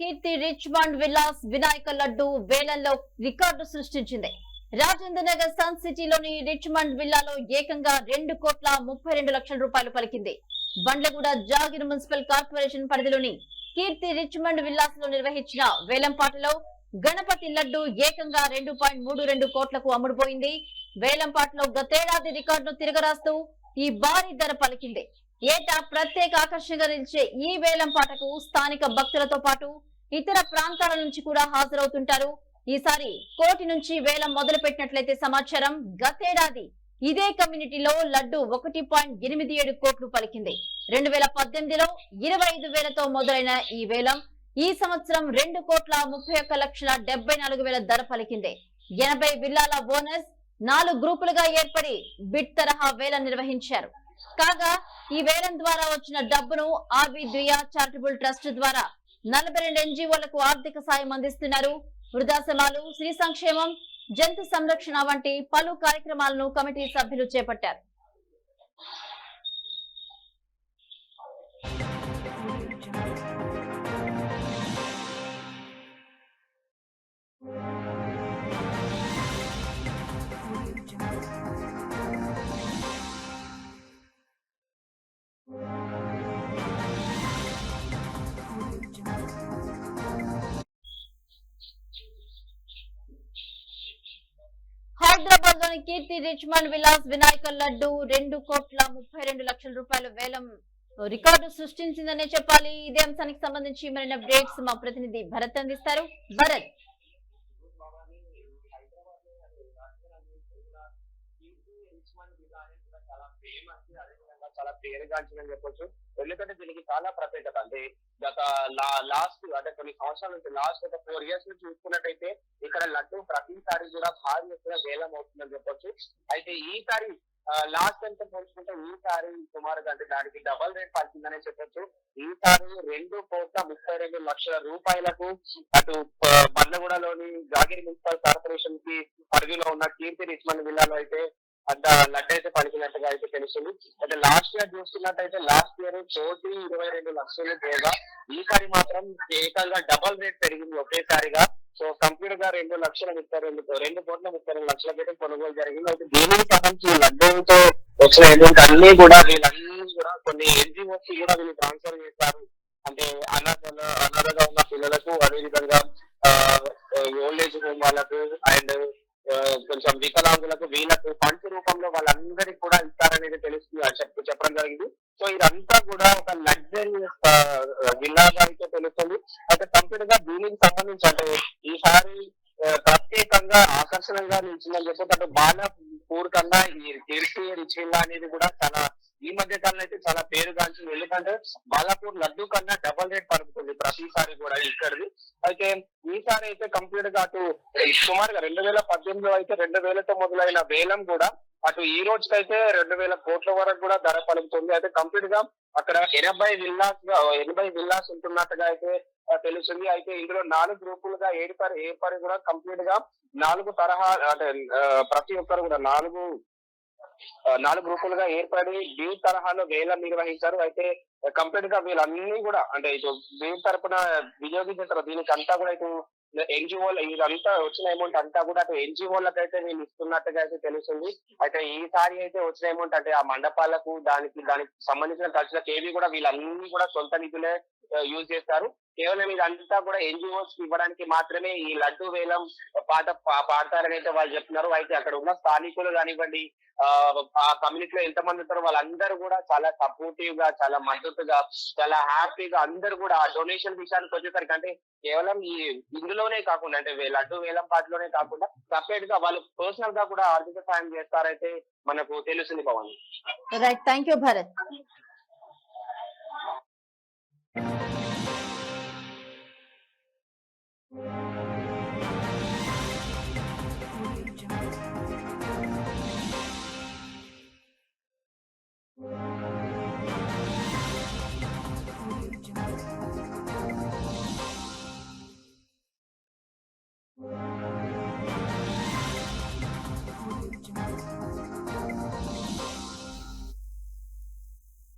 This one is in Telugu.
కీర్తి రిచ్మండ్ విలాస్ వినాయక లడ్డు వేలంలో రికార్డు సృష్టించింది. రాజేంద్ర నగర్ సన్ సిటీలోని రిచ్మండ్ విల్లాలో ఏకంగా రెండు కోట్ల ముప్పై రెండు లక్షల రూపాయలు పలికింది. బండ్లగూడ జాగిర్ మున్సిపల్ కార్పొరేషన్ పరిధిలోని కీర్తి రిచ్మండ్ విల్లాస్లో నిర్వహించిన వేలంపాటలో గణపతి లడ్డు ఏకంగా రెండు పాయింట్ మూడు రెండు కోట్లకు అమ్ముడుపోయింది. వేలంపాటలో గతేడాది రికార్డును తిరగరాస్తూ ఈ భారీ ధర పలికింది. ఏటా ప్రత్యేక ఆకర్షణగా నిలిచే ఈ వేలం పాటకు స్థానిక భక్తులతో పాటు ఇతర ప్రాంతాల నుంచి కూడా హాజరవుతుంటారు. ఈసారి కోటి నుంచి వేలం మొదలు పెట్టినట్లయితే సమాచారం గతేడాది ఇదే కమ్యూనిటీలో లడ్డు ఒకటి పాయింట్ ఎనిమిది ఏడు కోట్లు పలికింది. రెండు వేల పద్దెనిమిదిలో ఇరవై ఐదు వేలతో మొదలైన ఈ వేలం ఈ సంవత్సరం రెండు కోట్ల ముప్పై ఒక్క లక్షల డెబ్బై నాలుగు వేల ధర పలికింది. ఎనభై విల్లాల బోనస్ నాలుగు గ్రూపులుగా ఏర్పడి బిడ్ తరహా వేలం నిర్వహించారు. కాగా ఈ వేలం ద్వారా వచ్చిన డబ్బును ఆర్బి చారిటబుల్ ట్రస్ట్ ద్వారా నలభై రెండు ఎన్జిఓలకు ఆర్థిక సాయం అందిస్తున్నారు. వృద్ధాశ్రమాలు శ్రీ సంక్షేమం జంతు సంరక్షణ వంటి పలు కార్యక్రమాలను కమిటీ సభ్యులు చేపట్టారు. హైదరాబాద్ కీర్తి రిచ్మండ్ విలాస్ వినాయక లడ్డు రెండు కోట్ల ముప్పై రెండు లక్షల రూపాయల వేలం రికార్డు సృష్టించిందనే చెప్పాలి. ఇదే అంశానికి సంబంధించి మరిన్ని అప్డేట్స్ మా ప్రతినిధి భరత్ అందిస్తారు. భరత్ చాలా ఫేమస్ అదేవిధంగా చాలా పేరుగాంచిందని చెప్పొచ్చు. ఎందుకంటే దీనికి చాలా ప్రత్యేకత. అంటే గత లాస్ట్ అంటే కొన్ని సంవత్సరాల నుంచి లాస్ట్ ఒక ఫోర్ ఇయర్స్ నుంచి చూసుకున్నట్టయితే ఇక్కడ లడ్డు ప్రతిసారి కూడా భారీ ఎత్తున వేలం అవుతుందని చెప్పొచ్చు. అయితే ఈసారి లాస్ట్ టైం తో పోల్చుకుంటే ఈసారి సుమారుగా అంటే దానికి డబల్ రేట్ పలికిందనే చెప్పొచ్చు. ఈసారి రెండు కోట్ల ముప్పై రెండు లక్షల రూపాయలకు అటు ఆ, బండ్లగూడలోని జాగిరి మున్సిపల్ కార్పొరేషన్కి పరిధిలో ఉన్న కీర్తి రిచ్మండ్ జిల్లాలో అయితే అంత లడ్ అయితే పలికినట్టుగా అయితే తెలుస్తుంది. అయితే లాస్ట్ ఇయర్ చూస్తున్నట్టయితే లాస్ట్ ఇయర్ కోటి ఇరవై రెండు లక్షలు పోగా ఈసారి మాత్రం ఏకంగా డబల్ రేట్ పెరిగింది ఒకేసారిగా. సో కంప్లీట్గా రెండు లక్షల ముప్పై రెండు రెండు కోట్ల ముప్పై రెండు లక్షల పెట్టి కొనుగోలు జరిగింది. అయితే దీనికి సంబంధించి లడ్డూతో వచ్చిన అమౌంట్ అన్ని కూడా వీళ్ళన్నీ కూడా కొన్ని ఎన్జిఓస్ కూడా వీళ్ళు ట్రాన్స్ఫర్ చేశారు. అంటే అనాథల అనాథగా ఉన్న పిల్లలకు అదేవిధంగా ఓల్డ్ ఏజ్ హోమ్ వాళ్ళకు కొంచెం వికలాంగులకు వీళ్ళకు ఫండ్స్ రూపంలో వాళ్ళందరికీ కూడా ఇస్తారనేది తెలుస్తుంది అని చెప్పడం జరిగింది. సో ఇదంతా కూడా ఒక లగ్జరీ విల్లాగా అయితే తెలుస్తుంది. అయితే కంప్లీట్గా దీనికి సంబంధించి అంటే ఈసారి ప్రత్యేకంగా ఆకర్షణగా నిలిచిందని చెప్పి అటు బాలపూర్ కన్నా ఈ కీర్తి రిచ్ అనేది కూడా చాలా ఈ మధ్య కాలంలో అయితే చాలా పేరుగాంచింది. ఎందుకంటే బాలాపూర్ లడ్డు కన్నా డబల్ రేట్ పడుతుంది ప్రతిసారి కూడా ఇక్కడిది. అయితే ఈసారి అయితే కంప్లీట్గా అటు సుమారుగా రెండు వేల పద్దెనిమిదిలో అయితే రెండు వేలతో మొదలైన వేలం కూడా అటు ఈ రోజుకైతే రెండు వేల కోట్ల వరకు కూడా ధర పలుకుతుంది. అయితే కంప్లీట్గా అక్కడ ఎనభై విల్లాస్ ఎనభై విల్లాస్ ఉంటున్నట్టుగా అయితే తెలుస్తుంది. అయితే ఇందులో నాలుగు గ్రూపులుగా ఏర్పడి ఏర్పడి కూడా కంప్లీట్గా నాలుగు తరహా అంటే ప్రతి ఒక్కరు కూడా నాలుగు నాలుగు గ్రూపులుగా ఏర్పడి బీ తరహాలో వేలం నిర్వహించారు. అయితే కంప్లీట్గా వీళ్ళన్నీ కూడా అంటే ఇటు బీ తరపున వినియోగించారు దీనికి అంతా కూడా ఇటు ఎన్జిఓ ఇదంతా వచ్చిన అమౌంట్ అంతా కూడా అటు ఎన్జిఓలకు అయితే వీళ్ళు ఇస్తున్నట్టుగా అయితే తెలుస్తుంది. అయితే ఈసారి అయితే వచ్చిన అమౌంట్ అంటే ఆ మండపాలకు దానికి దానికి సంబంధించిన ఖర్చులకు ఏవి కూడా వీళ్ళన్నీ కూడా సొంత నిధులే యూజ్ చేస్తారు. కేవలం ఇదంతా కూడా ఎన్జిఓస్ ఇవ్వడానికి మాత్రమే ఈ లడ్డు వేలం పాట పా- పాడతారని అయితే వాళ్ళు చెప్తున్నారు. అయితే అక్కడ ఉన్న స్థానికులు కానివ్వండి ఆ కమ్యూనిటీలో ఎంత మంది ఉంటారో వాళ్ళందరూ కూడా చాలా సపోర్టివ్గా చాలా మద్దతుగా చాలా హ్యాపీగా అందరూ కూడా ఆ డొనేషన్ విషయానికి వచ్చేసరికి అంటే కేవలం ఈ ఇందులోనే కాకుండా అంటే వే- లడ్డు వేలం పాటలోనే కాకుండా సపరేట్గా వాళ్ళు పర్సనల్గా కూడా ఆర్థిక సాయం చేస్తారైతే మనకు తెలుస్తుంది Pawan right thank you Bharat